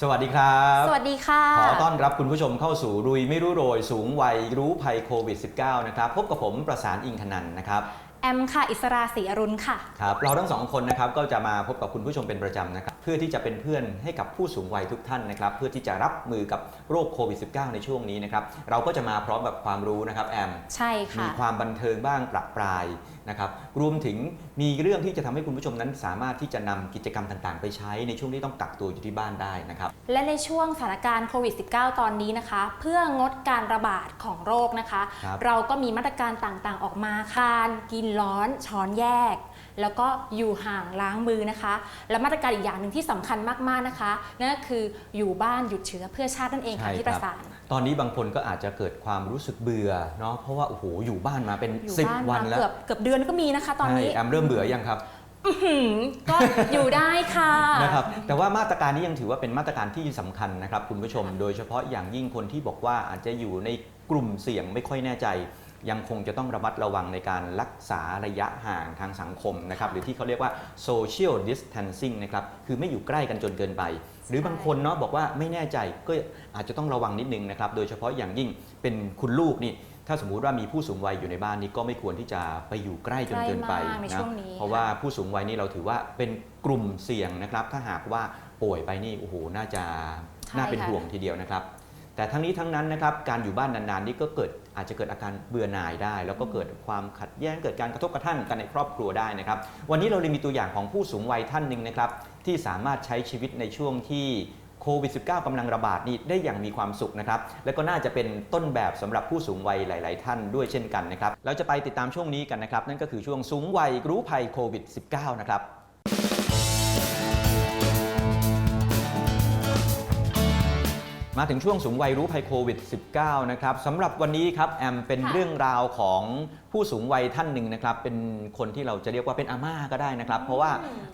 สวัสดีครับ สวัสดีค่ะ ขอต้อนรับคุณผู้ชมเข้าสู่รุยไม่รู้โรย สูงวัยรู้ภัยโควิด -19 นะครับ พบกับผมประสานอิงคนันท์นะครับแอมค่ะ อิสราศรีอรุณค่ะ ครับ เราทั้งสองคนนะครับก็จะมาพบกับคุณผู้ชมเป็นประจำนะครับ เพื่อที่จะเป็นเพื่อนให้กับผู้สูงวัยทุกท่านนะครับ เพื่อที่จะรับมือกับโรคโควิด -19 ในช่วงนี้นะครับ เราก็จะมาพร้อมกับความรู้นะครับแอม ใช่มีค่ะความบันเทิงบ้างประปรายนะครับรวมถึงมีเรื่องที่จะทำให้คุณผู้ชมนั้นสามารถที่จะนำกิจกรรมต่างๆ ไปใช้ในช่วงที่ต้องกักตัวอยู่ที่บ้านได้นะครับ และในช่วงสถานการณ์โควิด -19 ตอนนี้นะคะ เพื่องดการระบาดของโรคนะคะครับเราก็มีมาตรการต่างๆ ออกมาคานกินร้อนช้อนแยก แล้วก็อยู่ห่างล้างมือนะคะ และมาตรการอีกอย่างหนึ่งที่สำคัญมากๆนะคะนั่นก็คืออยู่บ้านหยุดเชื้อเพื่อชาตินั่นเองค่ะที่ประสานตอนนี้บางคนก็อาจจะเกิดความรู้สึกเบื่อเนาะเพราะว่าโอ้โหอยู่บ้านมาเป็นอยู่10บ้านวัมานแล้วเกือบเกือบเดือนก็มีนะคะ ตอนนี้ใช่แอมเริ่มเบื่อยังครับหืมก็อยู่ได้ค่ะนะครับแต่ว่ามาตรการนี้ยังถือว่าเป็นมาตรการที่สำคัญนะครับคุณผู้ชม โดยเฉพาะอย่างยิ่งคนที่บอกว่าอาจจะอยู่ในกลุ่มเสี่ยงไม่ค่อยแน่ใจ ยังคงจะต้องระมัดระวังในการรักษาระยะห่างทางสังคมนะครับหรือที่เขาเรียกว่า social distancing นะครับคือไม่อยู่ใกล้กันจนเกินไป หรือบางคนเนาะบอกว่าไม่แน่ใจก็อาจจะต้องระวังนิดนึงนะครับโดยเฉพาะอย่างยิ่งเป็นคุณลูกนี่ถ้าสมมุติว่ามีผู้สูงวัยอยู่ในบ้านนี้ก็ไม่ควรที่จะไปอยู่ใกล้จนเกินไปใกล้มากในนะช่วงนี้เพราะว่าผู้สูงวัยนี่เราถือว่าเป็นกลุ่มเสี่ยงนะครับ ถ้าหากว่าป่วยไปนี่โอ้โหน่าจะใช่น่าเป็นค่ะห่วงทีเดียวนะครับ แต่ทั้งนี้ทั้งนั้นนะครับการอยู่บ้านนานๆนี่ก็เกิด อาจจะเกิดอาการเบื่อหน่ายได้ แล้วก็เกิดความขัดแย้งเกิดการกระทบกระทั่งกันในครอบครัวได้นะครับ วันนี้เราเลยมีตัวอย่างของผู้สูงวัยท่านหนึ่งนะครับ ที่สามารถใช้ชีวิตในช่วงที่โควิด -19 กำลังระบาดนี้ได้อย่างมีความสุขนะครับ และก็น่าจะเป็นต้นแบบสำหรับผู้สูงวัยหลาย ๆ ท่านด้วยเช่นกันนะครับ เราจะไปติดตามช่วงนี้กันนะครับ นั่นก็คือช่วงสูงวัยรู้ภัยโควิด -19 นะครับ มาถึงช่วงสูงวัยรู้ภัยโควิด -19 นะครับสำหรับวันนี้ครับแอมเป็นค่ะเรื่องราวของผู้สูงวัยท่านหนึ่งนะครับ เป็นคนที่เราจะเรียกว่าเป็นอาม่าก็ได้นะครับ เพราะว่า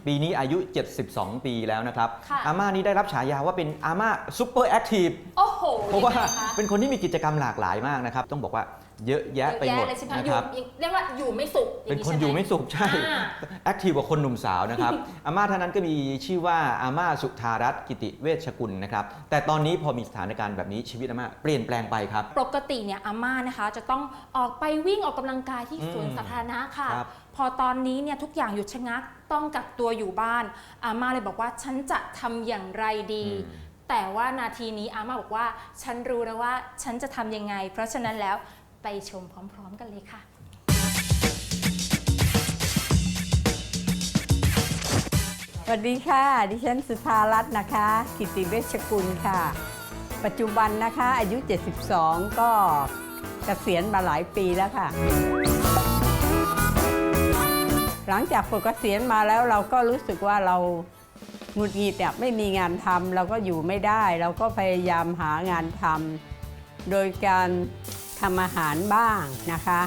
ปีนี้อายุ 72 ปีแล้วนะครับค่ะอาม่านี้ได้รับฉายาว่าเป็นอาม่าซูเปอร์แอคทีฟโอ้โหเพราะว่ายังไงคะเป็นคนที่มีกิจกรรมหลากหลายมากนะครับ ต้องบอกว่า เยอะแยะไปหมดเยอะเลยใช่ไหมนะอยู่ครับ เรียกว่าอยู่ไม่สุขางเป็นคนใช่หอยู่ไม่สุขใช่อ่าแอคทีฟกว่าคนหนุ่มสาวนะครับ อาม่าท่านนั้นก็มีชื่อว่าอาม่าสุธารัตน์กิติเวชกุลนะครับ แต่ตอนนี้พอมีสถานการณ์แบบนี้ชีวิตอาม่าเปลี่ยนแปลงไปครับ ปกติเนี่ยอาม่านะคะ จะต้องออกไปวิ่งออกกำลังกายที่อืมสวนสาธารณะค่ะ ครับ พอตอนนี้เนี่ยทุกอย่างหยุดชะงักต้องกักตัวอยู่บ้าน อาม่าเลยบอกว่าฉันจะทำอย่างไรดีอืมแต่ว่านาทีนี้อาม่าบอกว่า ฉันรู้แล้วว่าฉันจะทำยังไง เพราะฉะนั้นแล้ว ไปชมพร้อมๆกันเลยค่ะ สวัสดีค่ะ ดิฉันสุธารัตน์นะคะ กิติเวชกุลค่ะ ปัจจุบันนะคะอายุ 72 ก็เกษียณมาหลายปีแล้วค่ะ หลังจากปลดเกษียณมาแล้วเราก็รู้สึกว่าเราหงุดหงิดเนี่ยไม่มีงานทำเราก็อยู่ไม่ได้ เราก็พยายามหางานทำโดยการ ทำอาหารบ้างนะคะ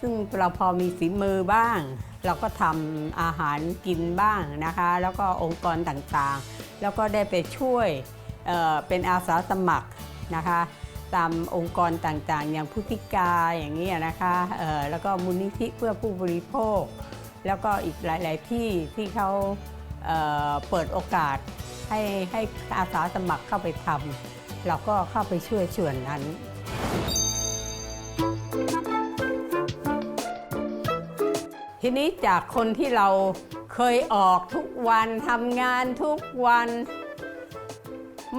ซึ่งเราพอมีฝีมือบ้าง เราก็ทำอาหารกินบ้างนะคะ แล้วก็องค์กรต่างๆ แล้วก็ได้ไปช่วยเเป็นอาสาสมัครนะคะ ตามองค์กรต่างๆ อย่างผู้พิการอย่างนี้นะคะแล้วก็มูลนิธิเพื่อผู้บริโภค แล้วก็อีกหลาย ๆ ที่ที่เขาเเปิดโอกาสให้ให้อาสาสมัครเข้าไปทำเราก็เข้าไปช่วยส่วนนั้น ทีนี้จากคนที่เราเคยออกทุกวันทำงานทุกวัน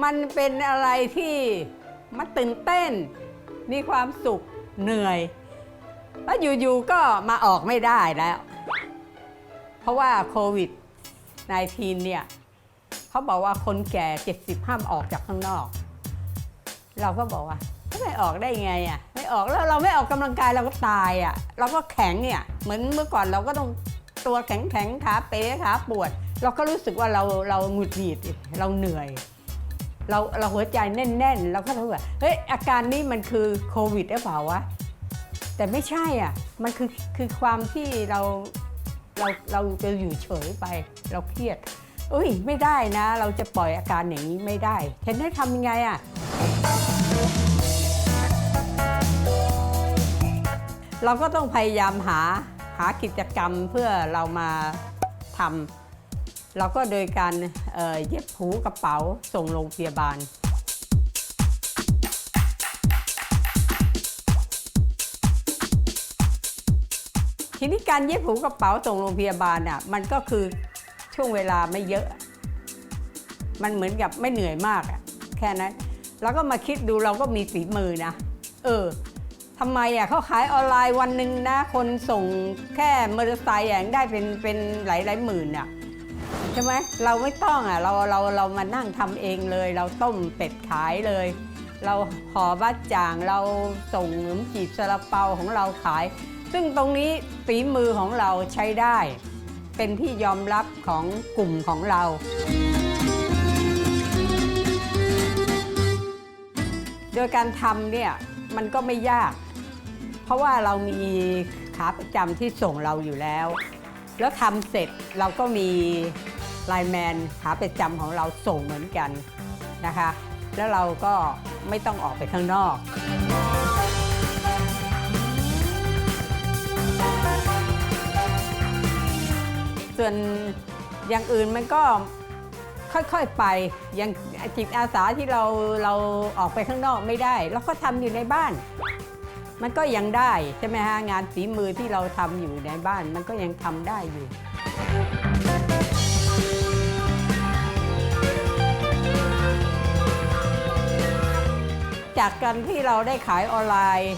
มันเป็นอะไรที่มันตื่นเต้น มีความสุขเหนื่อย แล้วอยู่ๆก็มาออกไม่ได้แล้ว เพราะว่าโควิด -19 เนี่ยเขาบอกว่าคนแก่ 70 ห้ามออกจากข้างนอก เราก็บอกว่า ไม่ออกได้ไงอะไม่ออกแล้วเราไม่ออกกำลังกายเราก็ตายอะเราก็แข็งเนี่ยเหมือนเมื่อก่อนเราก็ต้องตัวแข็งแข็งขาเป๋ขาปวด เราก็รู้สึกว่าเราเราหงุดหงิดเราเหนื่อย เราเราหัวใจแน่นๆเราก็รู้ว่าเฮ้ยอาการนี้มันคือโควิดหรือเปล่าวะแต่ไม่ใช่อะมันคือคือความที่เราเราเราจะอยู่เฉยไปเราเครียดอุ้ยไม่ได้นะ เราจะปล่อยอาการอย่างนี้ไม่ได้ฉันได้ทำยังไงอะ เราก็ต้องพยายามหาหากิจกรรมเพื่อเรามาทำเราก็โดยการเเย็บหูกระเป๋าส่งโรงพยาบาล ทีนี้การเย็บหูกระเป๋าส่งโรงพยาบาลอะมันก็คือช่วงเวลาไม่เยอะ มันเหมือนกับไม่เหนื่อยมากอะแค่นั้น แล้วก็มาคิดดูเราก็มีฝีมือนะ เออ ทำไมอะเขาขายออนไลน์วันหนึ่งนะ คนส่งแค่มอเตอร์ไซค์อย่างได้เป็นเป็นหลายหลายหมื่นอะใช่ไหมเราไม่ต้องอะเราเราเรามานั่งทำเองเลย เราต้มเป็ดขายเลย เราห่อบ้าจ่างเราส่งขนมจีบซาลาเปาของเราขาย ซึ่งตรงนี้ฝีมือของเราใช้ได้ เป็นที่ยอมรับของกลุ่มของเราโดยการทำเนี่ยมันก็ไม่ยาก ราะว่าเรามีขาประจำที่ส่งเราอยู่แล้ว แล้วทำเสร็จเราก็มีไลน์แมนขาประจำของเราส่งเหมือนกันนะคะ แล้วเราก็ไม่ต้องออกไปข้างนอกส่วนอย่างอื่นมันก็ค่อยๆไปอย่างจิตอาสาที่เราเราออกไปข้างนอกไม่ได้ แล้วก็ทำอยู่ในบ้าน มันก็ยังได้ใช่ไหมฮะงานฝีมือที่เราทำอยู่ในบ้าน มันก็ยังทำได้อยู่ จากการที่เราได้ขายออนไลน์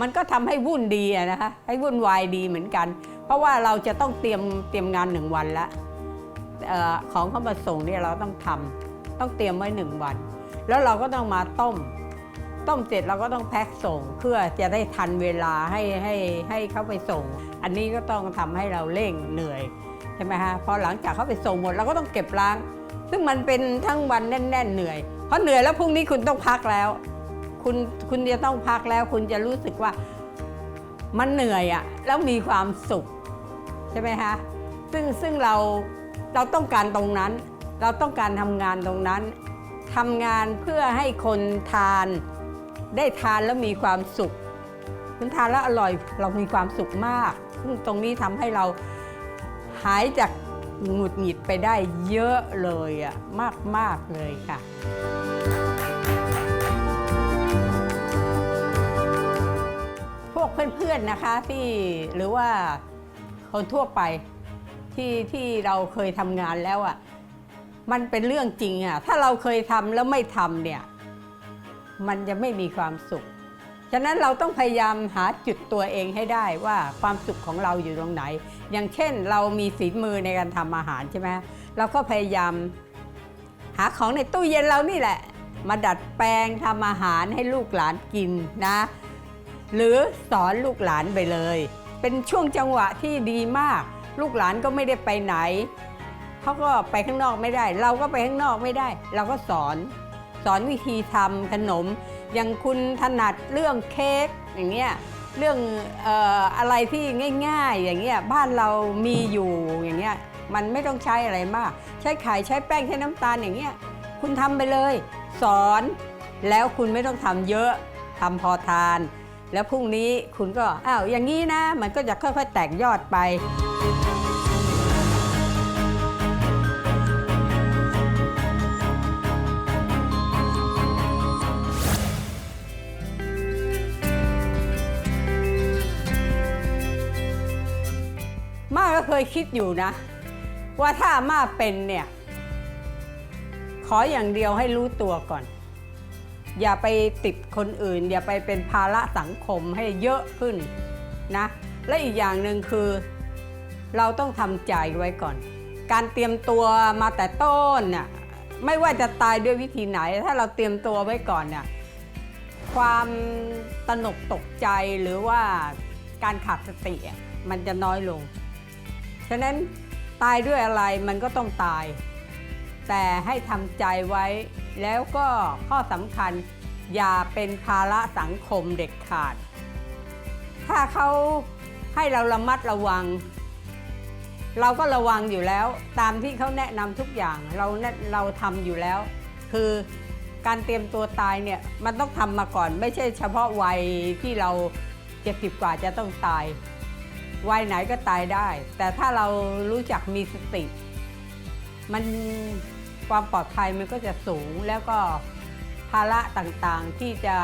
มันก็ทำให้วุ่นดีอะนะคะให้วุ่นวายดีเหมือนกัน เพราะว่าเราจะต้องเตรียมเตรียมงานหนึ่งวันละเออของเข้ามาส่งเนี่ยเราต้องทำต้องเตรียมไว้หนึ่งวัน แล้วเราก็ต้องมาต้ม ต้มเสร็จเราก็ต้องแพ็คส่ง เพื่อจะได้ทันเวลาให้ให้ให้เขาไปส่ง อันนี้ก็ต้องทำให้เราเร่งเหนื่อยใช่ไหมฮะพอหลังจากเขาไปส่งหมดเราก็ต้องเก็บล้าง ซึ่งมันเป็นทั้งวันแน่น ๆ เหนื่อยเพราะเหนื่อยแล้วพรุ่งนี้คุณต้องพักแล้ว คุณคุณจะต้องพักแล้ว คุณจะรู้สึกว่ามันเหนื่อยอะแล้วมีความสุขใช่ไหมคะซึ่งซึ่งเราเราต้องการตรงนั้น เราต้องการทำงานตรงนั้นทำงานเพื่อให้คนทาน ได้ทานแล้วมีความสุขคุณทานแล้วอร่อยเรามีความสุขมาก ซึ่งตรงนี้ทำให้เราหายจากหงุดหงิดไปได้เยอะเลยอะมากมาก ๆ เลยค่ะพวกเพื่อนๆนะคะที่หรือว่าคนทั่วไปที่ที่เราเคยทำงานแล้วอะ่ะมันเป็นเรื่องจริงอะ่ะถ้าเราเคยทำแล้วไม่ทำเนี่ย มันจะไม่มีความสุข ฉะนั้นเราต้องพยายามหาจุดตัวเองให้ได้ว่าความสุขของเราอยู่ตรงไหน อย่างเช่นเรามีฝีมือในการทำอาหารใช่ไหมเราก็พยายามหาของในตู้เย็นเรานี่แหละ มาดัดแปลงทำอาหารให้ลูกหลานกินนะ หรือสอนลูกหลานไปเลย เป็นช่วงจังหวะที่ดีมาก ลูกหลานก็ไม่ได้ไปไหนเขาก็ไปข้างนอกไม่ได้ เราก็ไปข้างนอกไม่ได้ เราก็สอน สอนวิธีทำขนม อย่างคุณถนัดเรื่องเค้กอย่างเงี้ยเรื่องอออะไรที่ง่าย ๆ อย่างเงี้ยบ้านเรามีอยู่อย่างเงี้ยมันไม่ต้องใช้อะไรมาก ใช้ไข่ใช้แป้งใช้น้ำตาลอย่างเงี้ยคุณทำไปเลย สอนแล้วคุณไม่ต้องทำเยอะทำพอทาน แล้วพรุ่งนี้คุณก็อ้าวอย่างนี้นะ มันก็จะค่อยๆแตกยอดไป ยคิดอยู่นะ ว่าถ้ามาเป็นเนี่ย ขออย่างเดียวให้รู้ตัวก่อน อย่าไปติดคนอื่น อย่าไปเป็นภาระสังคมให้เยอะขึ้นนะ และอีกอย่างหนึ่งคือ เราต้องทำใจไว้ก่อน การเตรียมตัวมาแต่ต้นน่ะไม่ว่าจะตายด้วยวิธีไหน ถ้าเราเตรียมตัวไว้ก่อนเนี่ยความตระหนกตกใจหรือว่าการขาดสติมันจะน้อยลง ฉะนั้นตายด้วยอะไรมันก็ต้องตาย แต่ให้ทำใจไว้ แล้วก็ข้อสำคัญอย่าเป็นภาระสังคมเด็ดขาด ถ้าเขาให้เราระมัดระวัง เราก็ระวังอยู่แล้ว ตามที่เขาแนะนำทุกอย่างเราเราทำอยู่แล้ว คือการเตรียมตัวตายเนี่ยมันต้องทำมาก่อน ไม่ใช่เฉพาะวัยที่เราเจ็ดสิบกว่าจะต้องตาย วัยไหนก็ตายได้ แต่ถ้าเรารู้จักมีสติ มันความปลอดภัยมันก็จะสูงแล้วก็ภาระต่างๆที่จะ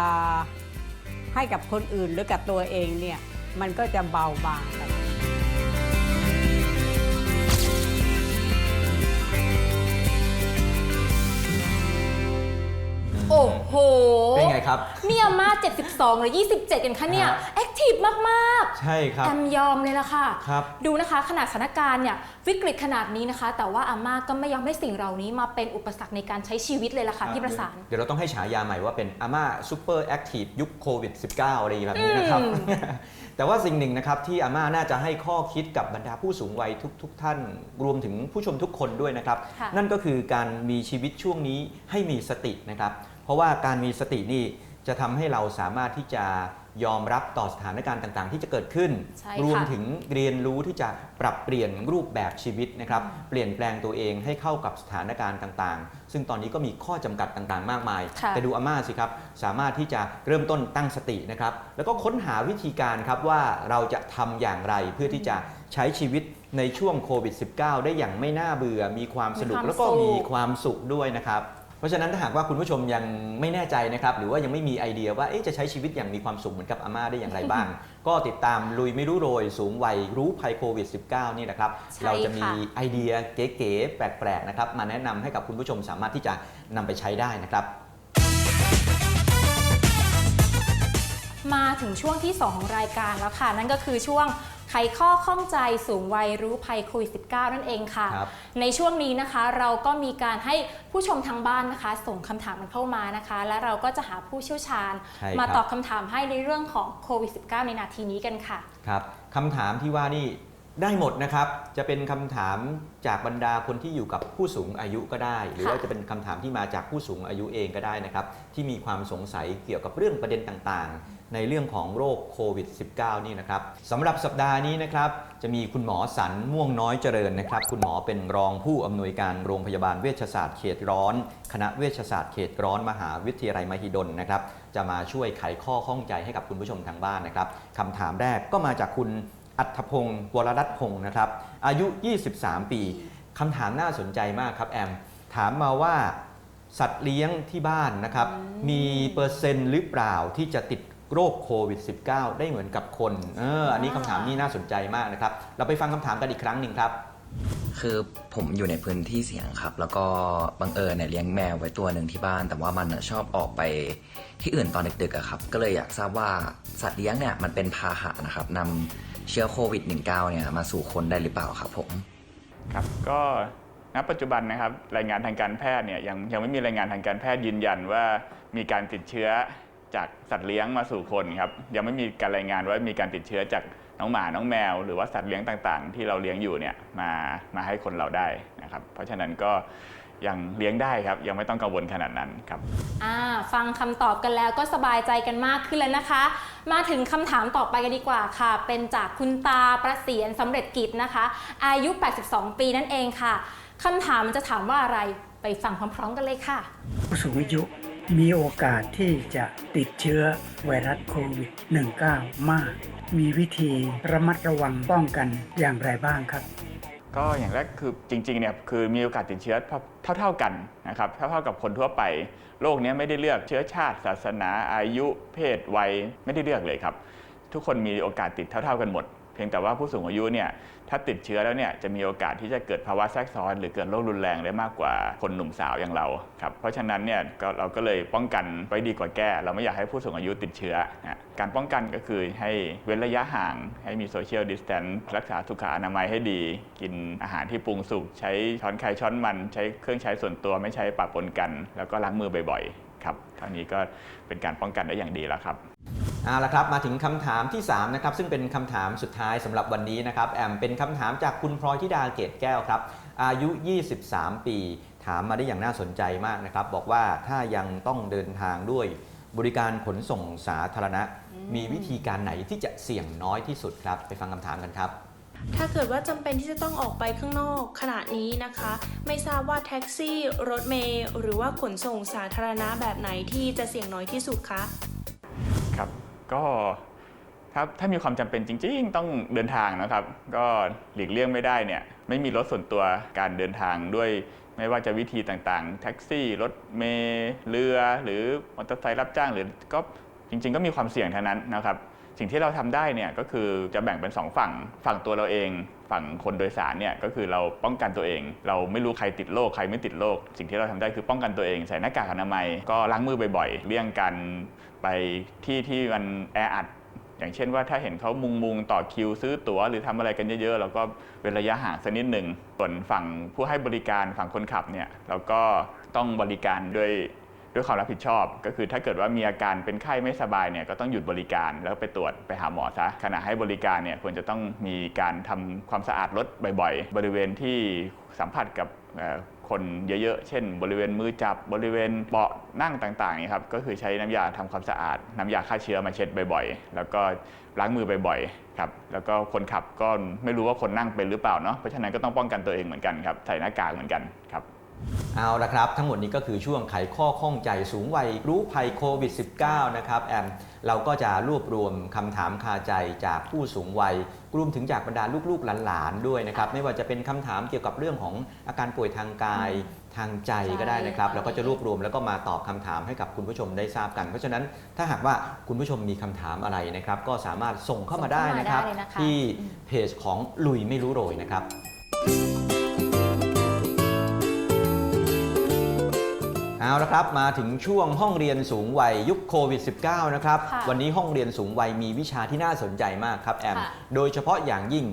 ให้กับคนอื่นหรือกับตัวเองเนี่ย มันก็จะเบาบางไป โอ้โหเป็นไงครับนี่อาม่า72 หรือ 27 กันคะเนี่ยฮะ แอคทีฟมากใช่คๆรับ แอมยอมเลยละค่ะ ครับ ดูนะคะขนาดสถานการณ์เนี่ยวิกฤตขนาดนี้นะคะ แต่ว่าอาม่าก็ไม่ยอมให้สิ่งเหล่านี้มาเป็นอุปสรรคในการใช้ชีวิตเลยล่ะค่ะพี่ประสาน เดี๋ยวเราต้องให้ฉายาใหม่ว่าเป็นอาม่าซูเปอร์แอคทีฟยุคโควิด -19 อะไรแบบนี้นะครับ อืม แต่ว่าสิ่งหนึ่งนะครับที่อาม่าน่าจะให้ข้อคิดกับบรรดาผู้สูงวัยทุกๆทท่าน รวมถึงผู้ชมทุกคนด้วยนะครับ ค่ะ นั่นก็คือการมีชีวิตช่วงนี้ให้มีสตินะครับเพ ราะว่าการมีสตินี่จะทำให้เราสามารถที่จะยอมรับต่อสถานการณ์ต่างๆ ที่จะเกิดขึ้นใช่รวมค่ะถึงเรียนรู้ที่จะปรับเปลี่ยนรูปแบบชีวิตนะครับ เปลี่ยนแปลงตัวเองให้เข้ากับสถานการณ์ต่างๆ ซึ่งตอนนี้ก็มีข้อจำกัดต่างๆ มากมายค่ะแต่ดูอาม่าสิครับ สามารถที่จะเริ่มต้นตั้งสตินะครับ แล้วก็ค้นหาวิธีการครับว่าเราจะทำอย่างไรเพื่อที่จะใช้ชีวิตในช่วงโควิด -19 ได้อย่างไม่น่าเบื่อ มีความสนุกมีความแล้วก็สุขมีความสุขด้วยนะครับ เพราะฉะนั้นถ้าหากว่าคุณผู้ชมยังไม่แน่ใจนะครับหรือว่ายังไม่มีไอเดียว่าเอ๊ะจะใช้ชีวิตอย่างมีความสุขเหมือนกับอาม่าได้อย่างไรบ้าง ก็ติดตามลุยไม่รู้โรย สูงวัยรู้ภัยโควิด -19 นี่นะครับใช่เราจะมีค่ะไอเดียเก๋ๆแปลกๆนะครับมาแนะนำให้กับคุณผู้ชมสามารถที่จะนำไปใช้ได้นะครับ มาถึงช่วงที่ 2 ของรายการแล้วค่ะ นั่นก็คือช่วงไขข้อข้องใจสูงวัยรู้ภัยโควิด -19 นั่นเองค่ะ ครับ ในช่วงนี้นะคะเราก็มีการให้ผู้ชมทางบ้านนะคะ ส่งคำถามกันเข้ามานะคะ และเราก็จะหาผู้เชี่ยวชาญ ใช่ครับ มาตอบคำถามให้ในเรื่องของโควิด -19 ในนาทีนี้กันค่ะ ครับคำถามที่ว่านี่ได้หมดนะครับ จะเป็นคำถามจากบรรดาคนที่อยู่กับผู้สูงอายุก็ได้ หรือว่าจะเป็นคำถามที่มาจากผู้สูงอายุเองก็ได้นะครับ ที่มีความสงสัยเกี่ยวกับเรื่องประเด็นต่างๆ ในเรื่องของโรคโควิด -19 นี่นะครับสำหรับสัปดาห์นี้นะครับจะมีคุณหมอสันม่วงน้อยเจริญนะครับ คุณหมอเป็นรองผู้อำนวยการโรงพยาบาลเวชศาสตร์เขตร้อน คณะเวชศาสตร์เขตร้อนมหาวิทยาลัยมหิดลนะครับ จะมาช่วยไขข้อข้องใจให้กับคุณผู้ชมทางบ้านนะครับคำถามแรกก็มาจากคุณอัธพงศ์วรรัตน์พงศ์นะครับ อายุ 23 ปีคำถามน่าสนใจมากครับแอม ถามมาว่าสัตว์เลี้ยงที่บ้านนะครับ มีเปอร์เซ็นต์หรือเปล่าที่จะติด โรคโควิด -19 ได้เหมือนกับคนเอออันนี้คำถามนี้น่าสนใจมากนะครับ เราไปฟังคำถามกันอีกครั้งหนึ่งครับ คือผมอยู่ในพื้นที่เสี่ยงครับ แล้วก็บังเอิญเนี่ยเลี้ยงแมวไว้ตัวหนึ่งที่บ้าน แต่ว่ามันน่ะชอบออกไปที่อื่นตอนดึกๆอะครับ ก็เลยอยากทราบว่าสัตว์เลี้ยงเนี่ยมันเป็นพาหะนะครับนำเชื้อโควิด -19 เนี่ยมาสู่คนได้หรือเปล่าครับผม ครับก็ณปัจจุบันนะครับรายงานทางการแพทย์เนี่ยยังยังไม่มีรายงานทางการแพทย์ยืนยันว่ามีการติดเชื้อ จากสัตว์เลี้ยงมาสู่คนครับยังไม่มีการรายงานว่ามีการติดเชื้อจากน้องหมา น้องแมว หรือว่าสัตว์เลี้ยงต่างๆ ที่เราเลี้ยงอยู่เนี่ยมามาให้คนเราได้นะครับเพราะฉะนั้นก็ยังเลี้ยงได้ครับ ยังไม่ต้องกังวลขนาดนั้นครับอ่าฟังคำตอบกันแล้วก็สบายใจกันมากขึ้นแล้วนะคะ มาถึงคำถามต่อไปกันดีกว่าค่ะ เป็นจากคุณตาประเสียนสำเร็จกิจนะคะ อายุ 82 ปีนั่นเองค่ะคำถามมันจะถามว่าอะไรไปฟังพร้อมๆกันเลยค่ะ ผู้สูงอายุ มีโอกาสที่จะติดเชื้อไวรัสโควิด -19 มาก มีวิธีระมัดระวังป้องกันอย่างไรบ้างครับก็อย่างแรกคือจริงๆเนี่ยคือมีโอกาสติดเชื้อเท่าๆกันนะครับเท่าๆกับคนทั่วไปโรคเนี้ยไม่ได้เลือกเชื้อชาติ ศาสนาอายุ เพศวัยไม่ได้เลือกเลยครับ ทุกคนมีโอกาสติดเท่า ๆกันหมด เพียงแต่ว่าผู้สูงอายุเนี่ยถ้าติดเชื้อแล้วเนี่ยจะมีโอกาสที่จะเกิดภาวะแทรกซ้อน หรือเกิดโรครุนแรงได้มากกว่าคนหนุ่มสาวอย่างเราครับเพราะฉะนั้นเนี่ยเราก็เลยป้องกันไว้ดีกว่าแก้ เราไม่อยากให้ผู้สูงอายุติดเชื้อนะการป้องกันก็คือให้เว้นระยะห่าง ให้มีโซเชียลดิสแตนซ์รักษาสุขอนามัยให้ดี กินอาหารที่ปรุงสุกใช้ช้อนใครช้อนมัน ใช้เครื่องใช้ส่วนตัวไม่ใช้ปะปนกัน แล้วก็ล้างมือบ่อยๆครับเท่านี้ก็เป็นการป้องกันได้อย่างดีแล้วครับ เอาละครับมาถึงคำถามที่ 3 นะครับ ซึ่งเป็นคำถามสุดท้ายสำหรับวันนี้นะครับแอมเป็นคำถามจากคุณพลอยธิดาเกตแก้วครับ อายุ 23 ปี ถามมาได้อย่างน่าสนใจมากนะครับ บอกว่าถ้ายังต้องเดินทางด้วยบริการขนส่งสาธารณะ มีวิธีการไหนที่จะเสี่ยงน้อยที่สุดครับ ไปฟังคำถามกันครับ ถ้าเกิดว่าจำเป็นที่จะต้องออกไปข้างนอกขณะนี้นะคะ ไม่ทราบว่าแท็กซี่ รถเมล์หรือว่าขนส่งสาธารณะแบบไหนที่จะเสี่ยงน้อยที่สุดคะครับ ก็ครับถ้ามีความจำเป็นจริง ๆ ต้องเดินทางนะครับ ก็หลีกเลี่ยงไม่ได้เนี่ยไม่มีรถส่วนตัวการเดินทางด้วย ไม่ว่าจะวิธีต่างๆ แท็กซี่รถเมล์เรือ หรือมอเตอร์ไซค์รับจ้าง หรือก็จริง ๆ ก็มีความเสี่ยงทั้งนั้นนะครับ สิ่งที่เราทำได้เนี่ยก็คือจะแบ่งเป็นสองฝั่งฝั่งตัวเราเอง ฝั่งคนโดยสารเนี่ยก็คือเราป้องกันตัวเอง เราไม่รู้ใครติดโรคใครไม่ติดโรคสิ่งที่เราทำได้คือป้องกันตัวเองใส่หน้ากากอนามัยก็ล้างมือบ่อยๆเลี่ยงกัน ไปที่ที่มันแออัด อย่างเช่นว่าถ้าเห็นเขามุงมุงต่อคิวซื้อตั๋วหรือทำอะไรกันเยอะๆเราก็เว้นระยะห่างสักนิดหนึ่งส่วนฝั่งผู้ให้บริการฝั่งคนขับเนี่ยเราก็ต้องบริการด้วยด้วยความรับผิดชอบ ก็คือถ้าเกิดว่ามีอาการเป็นไข้ไม่สบายเนี่ยก็ต้องหยุดบริการแล้วไปตรวจไปหาหมอซะขณะให้บริการเนี่ยควรจะต้องมีการทำความสะอาดรถบ่อย ๆ บริเวณที่สัมผัสกับ คนเยอะๆ เช่น บริเวณมือจับบริเวณเบาะนั่งต่างๆเนี่ยครับก็คือใช้น้ำยาทำความสะอาด น้ำยาฆ่าเชื้อมาเช็ดบ่อยๆ แล้วก็ล้างมือบ่อยๆครับแล้วก็คนขับก็ไม่รู้ว่าคนนั่งเป็นหรือเปล่าเนาะเพราะฉะนั้นก็ต้องป้องกันตัวเองเหมือนกันครับใส่หน้ากากเหมือนกันครับ เอาละครับ ทั้งหมดนี้ก็คือช่วงไขข้อข้องใจสูงวัยรู้ภัยโควิด -19 นะครับแอมเราก็จะรวบรวมคำถามคาใจจากผู้สูงวัยรวมถึงจากบรรดาลูกๆหลานๆด้วยนะครับ ไม่ว่าจะเป็นคำถามเกี่ยวกับเรื่องของอาการป่วยทางกายทางใจก็ได้นะครับใช่แล้วก็จะรวบรวมแล้วก็มาตอบคำถามให้กับคุณผู้ชมได้ทราบกัน เพราะฉะนั้นถ้าหากว่าคุณผู้ชมมีคำถามอะไรนะครับ ก็สามารถส่งเข้ามาได้นะครับส่งเข้ามาได้เลยนะคะที่เพจของลุยไม่รู้โรยนะครับ เอาละครับมาถึงช่วงห้องเรียนสูงวัยยุคโควิด -19 นะครับค่ะวันนี้ห้องเรียนสูงวัยมีวิชาที่น่าสนใจมากครับแอมค่ะ โดยเฉพาะอย่างยิ่ง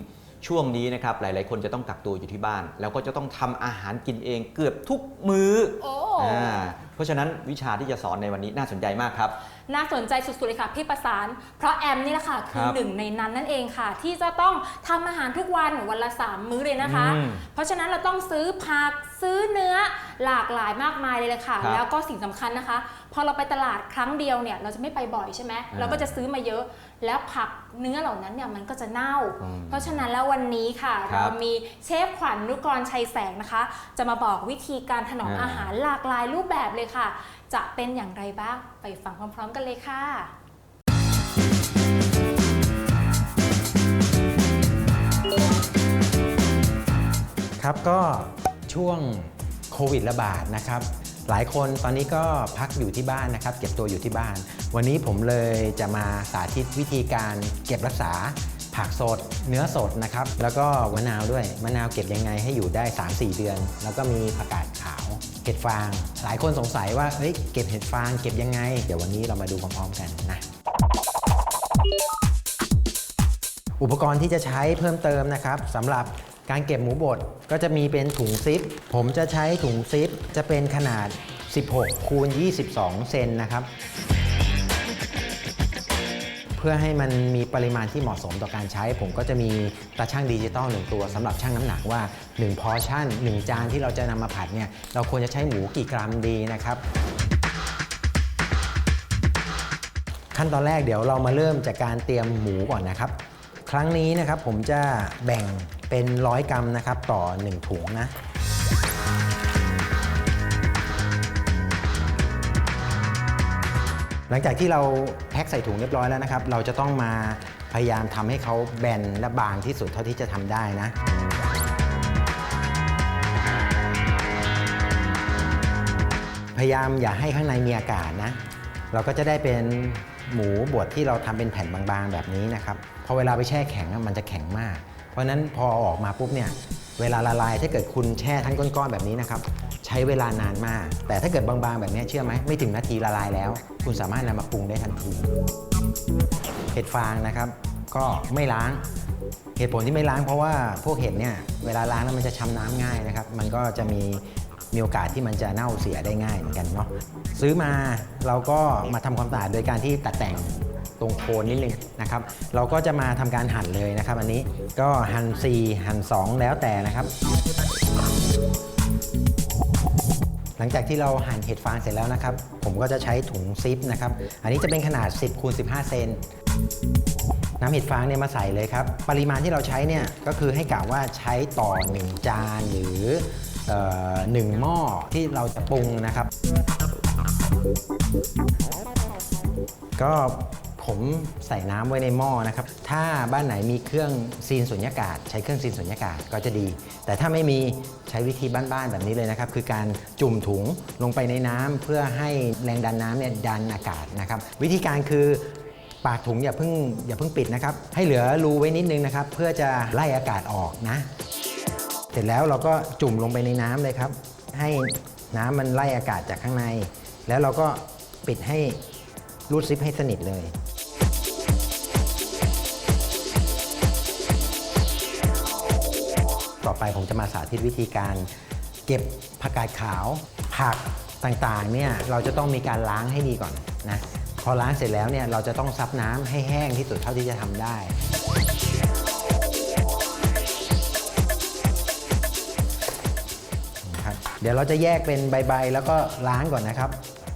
ช่วงนี้นะครับหลาย ๆ คนจะต้องกักตัวอยู่ที่บ้าน แล้วก็จะต้องทำอาหารกินเองเกือบทุกมื้อโอ้ อ่าเพราะฉะนั้นวิชาที่จะสอนในวันนี้น่าสนใจมากครับ น่าสนใจสุดๆเลยค่ะพี่ประสาน เพราะแอมนี่แหละค่ะคือครับหนึ่งในนั้นนั่นเองค่ะ ที่จะต้องทำอาหารทุกวันวันละสามมื้อเลยนะคะ อืมเพราะฉะนั้นเราต้องซื้อผักซื้อเนื้อหลากหลายมากมายเลยเลยค่ะ ครับแล้วก็สิ่งสำคัญนะคะ พอเราไปตลาดครั้งเดียวเนี่ยเราจะไม่ไปบ่อยใช่ไหมอ่าเราก็จะซื้อมาเยอะ แล้วผักเนื้อเหล่านั้นเนี่ยมันก็จะเน่า อืมเพราะฉะนั้นแล้ววันนี้ค่ะ ครับเรามีเชฟขวัญนุกรชัยแสงนะคะ จะมาบอกวิธีการถนอมอ่า อาหารหลากหลายรูปแบบเลยค่ะ จะเป็นอย่างไรบ้างไปฟังพร้อม ๆ กันเลยค่ะ ครับก็ช่วงโควิดระบาดนะครับ หลายคนตอนนี้ก็พักอยู่ที่บ้านนะครับ เก็บตัวอยู่ที่บ้าน วันนี้ผมเลยจะมาสาธิตวิธีการเก็บรักษาผักสด เนื้อสดนะครับ แล้วก็มะนาวด้วย มะนาวเก็บยังไงให้อยู่ได้ 3-4 เดือน แล้วก็มีผักกาดขาว เห็ดฟาง หลายคนสงสัยว่าเฮ้ยเก็บเห็ดฟางเก็บยังไง เดี๋ยววันนี้เรามาดูพร้อมๆกันนะอุปกรณ์ที่จะใช้เพิ่มเติมนะครับสำหรับ การเก็บหมูบดก็จะมีเป็นถุงซิป ผมจะใช้ถุงซิปจะเป็นขนาด 16 คูณ 22 เซนนะครับ เพื่อให้มันมีปริมาณที่เหมาะสมต่อการใช้ ผมก็จะมีตาช่างดิจิตอลหนึ่งตัวสำหรับชั่งน้ำหนักว่า 1 พอชั่น 1 จานที่เราจะนำมาผัดเนี่ยเราควรจะใช้หมูกี่กรัมดีนะครับขั้นตอนแรกเดี๋ยวเรามาเริ่มจากการเตรียมหมูก่อนนะครับ ครั้งนี้นะครับผมจะแบ่ง เป็นร้อยกรัมนะครับต่อ 1 ถุงนะหลังจากที่เราแพ็คใส่ถุงเรียบร้อยแล้วนะครับ เราจะต้องมาพยายามทำให้เขาแบนและบางที่สุดเท่าที่จะทำได้นะ พยายามอย่าให้ข้างในมีอากาศนะ เราก็จะได้เป็นหมูบดที่เราทำเป็นแผ่นบางๆแบบนี้นะครับ พอเวลาไปแช่แข็งมันจะแข็งมาก เพราะนั้นพอออกมาปุ๊บเนี่ยเวลาละลายถ้าเกิดคุณแช่ทั้งก้อนๆแบบนี้นะครับใช้เวลานานมาก แต่ถ้าเกิดบางๆแบบนี้เชื่อไหมไม่ถึงนาทีละลายแล้ว คุณสามารถนำมาปรุงได้ทันทีเห็ดฟางนะครับ ก็ไม่ล้างเหตุผลที่ไม่ล้างเพราะว่าพวกเห็ดเนี่ยเวลาล้างแล้วมันจะช้ำน้ำง่ายนะครับ มันก็จะมีมีโอกาสที่มันจะเน่าเสียได้ง่ายเหมือนกันเนาะซื้อมาเราก็มาทำความสะอาดโดยการที่ตัดแต่ง ตรงโคนนิดนึงนะครับ เราก็จะมาทำการหั่นเลยนะครับ อันนี้ก็หั่น4หั่น2 แล้วแต่นะครับ หลังจากที่เราหั่นเห็ดฟางเสร็จแล้วนะครับ ผมก็จะใช้ถุงซิปนะครับ อันนี้จะเป็นขนาด 10คูณ15 เซนน้ำเห็ดฟางเนี่ยมาใส่เลยครับ ปริมาณที่เราใช้เนี่ยก็คือให้กะว่าใช้ต่อ 1 จานหรือเอ่อหนึ่งหม้อที่เราจะปรุงนะครับ ก็ ผมใส่น้ำไว้ในหม้อนะครับ ถ้าบ้านไหนมีเครื่องซีนสุญญากาศ ใช้เครื่องซีนสุญญากาศก็จะดี แต่ถ้าไม่มีใช้วิธีบ้านๆแบบนี้เลยนะครับ คือการจุ่มถุงลงไปในน้ำเพื่อให้แรงดันน้ำเนี่ยดันอากาศนะครับ วิธีการคือปากถุงอย่าเพิ่งอย่าเพิ่งปิดนะครับ ให้เหลือรูไว้นิดนึงนะครับ เพื่อจะไล่อากาศออกนะ เสร็จแล้วเราก็จุ่มลงไปในน้ำเลยครับ ให้น้ำมันไล่อากาศจากข้างใน แล้วเราก็ปิดให้รูดซิปให้สนิทเลย ต่อไปผมจะมาสาธิตวิธีการ เก็บผักกาดขาวผักต่างๆเนี่ยเราจะต้องมีการล้างให้ดีก่อนนะพอล้างเสร็จแล้วเนี่ยเราจะต้องซับน้ำให้แห้งที่สุดเท่าที่จะทำได้ เดี๋ยวเราจะแยกเป็นใบๆ แล้วก็ล้างก่อนนะครับ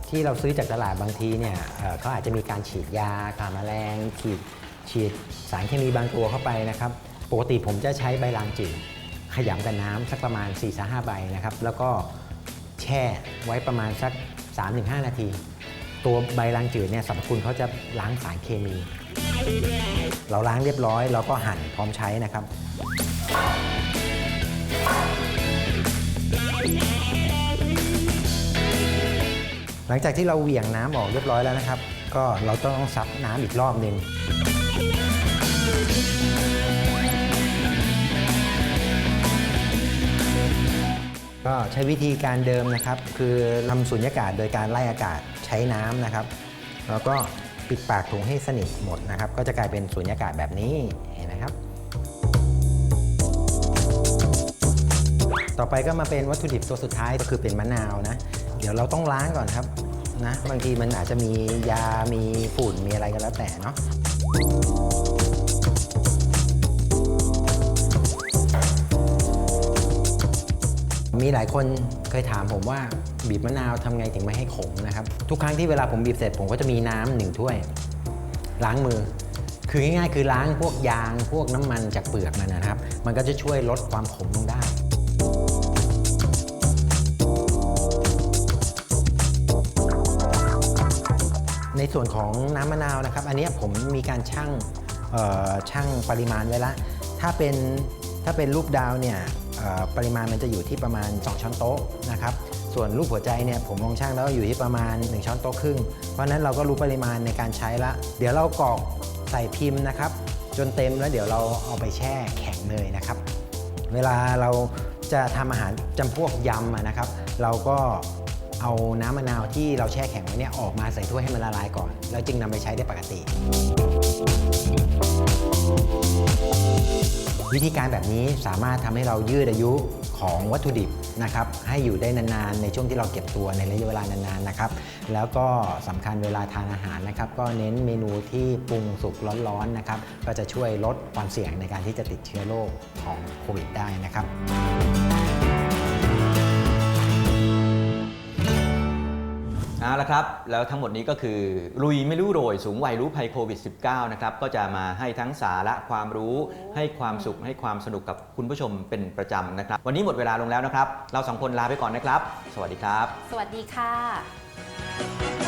ที่เราซื้อจากตลาดบางทีเนี่ยเเขาอาจจะมีการฉีดยาฆ่าแมลงฉีดฉีดสารเคมีบางตัวเข้าไปนะครับ ปกติผมจะใช้ใบลานจืด ขยำกับน้ำสักประมาณ 4-5ใบนะครับ แล้วก็แช่ไว้ประมาณสัก 3-5 นาที ตัวใบลานจืดเนี่ยสรรพคุณเขาจะล้างสารเคมี เราล้างเรียบร้อยเราก็หั่นพร้อมใช้นะครับหลังจากที่เราเหวี่ยงน้ำออกเรียบร้อยแล้วนะครับ ก็เราต้องซับน้ำอีกรอบหนึ่ง ก็ใช้วิธีการเดิมนะครับ คือทำสุญญากาศโดยการไล่อากาศใช้น้ำนะครับ แล้วก็ปิดปากถุงให้สนิทหมดนะครับ ก็จะกลายเป็นสุญญากาศแบบนี้เห็นไหมครับ ต่อไปก็มาเป็นวัตถุดิบตัวสุดท้ายก็คือเป็นมะนาวนะ เดี๋ยวเราต้องล้างก่อนครับนะบางทีมันอาจจะมียา มีฝุ่น มีอะไรก็แล้วแต่เนาะ มีหลายคนเคยถามผมว่าบีบมะนาวทำไงถึงไม่ให้ขมนะครับ ทุกครั้งที่เวลาผมบีบเสร็จผมก็จะมีน้ำหนึ่งถ้วย ล้างมือ คือง่ายๆ คือล้างพวกยางพวกน้ำมันจากเปลือกมันนะครับ มันก็จะช่วยลดความขมลงได้ในส่วนของน้ำมะนาวนะครับ อันนี้ผมมีการชั่งชั่งปริมาณไว้ละถ้าเป็นถ้าเป็นรูปดาวเนี่ย ปริมาณมันจะอยู่ที่ประมาณ 2 ช้อนโต๊ะนะครับส่วนรูปหัวใจเนี่ยผมลองชั่งแล้วอยู่ที่ประมาณ 1 ช้อนโต๊ะครึ่ง เพราะนั้นเราก็รู้ปริมาณในการใช้ละ เดี๋ยวเรากรอกใส่พิมพ์นะครับ จนเต็มแล้วเดี๋ยวเราเอาไปแช่แข็งเลยนะครับ เวลาเราจะทำอาหารจำพวกยำนะครับ เราก็เอาน้ำมะนาวที่เราแช่แข็งไว้เนี่ยออกมาใส่ถ้วยให้มันละลายก่อน แล้วจึงนำไปใช้ได้ปกติ วิธีการแบบนี้สามารถทำให้เรายืดอายุของวัตถุดิบนะครับให้อยู่ได้นานๆ ในช่วงที่เราเก็บตัวในระยะเวลานานๆนะครับแล้วก็สำคัญเวลาทานอาหารนะครับก็เน้นเมนูที่ปรุงสุกร้อนๆนะครับก็จะช่วยลดความเสี่ยงในการที่จะติดเชื้อโรคของโควิดได้นะครับ เอาละครับ แล้วทั้งหมดนี้ก็คือลุยไม่รู้โรยสูงวัยรู้ภัยโควิด -19 นะครับก็จะมาให้ทั้งสาระความรู้ ให้ความสุขให้ความสนุกกับคุณผู้ชมเป็นประจำนะครับ วันนี้หมดเวลาลงแล้วนะครับ เราสองคนลาไปก่อนนะครับ สวัสดีครับ สวัสดีค่ะ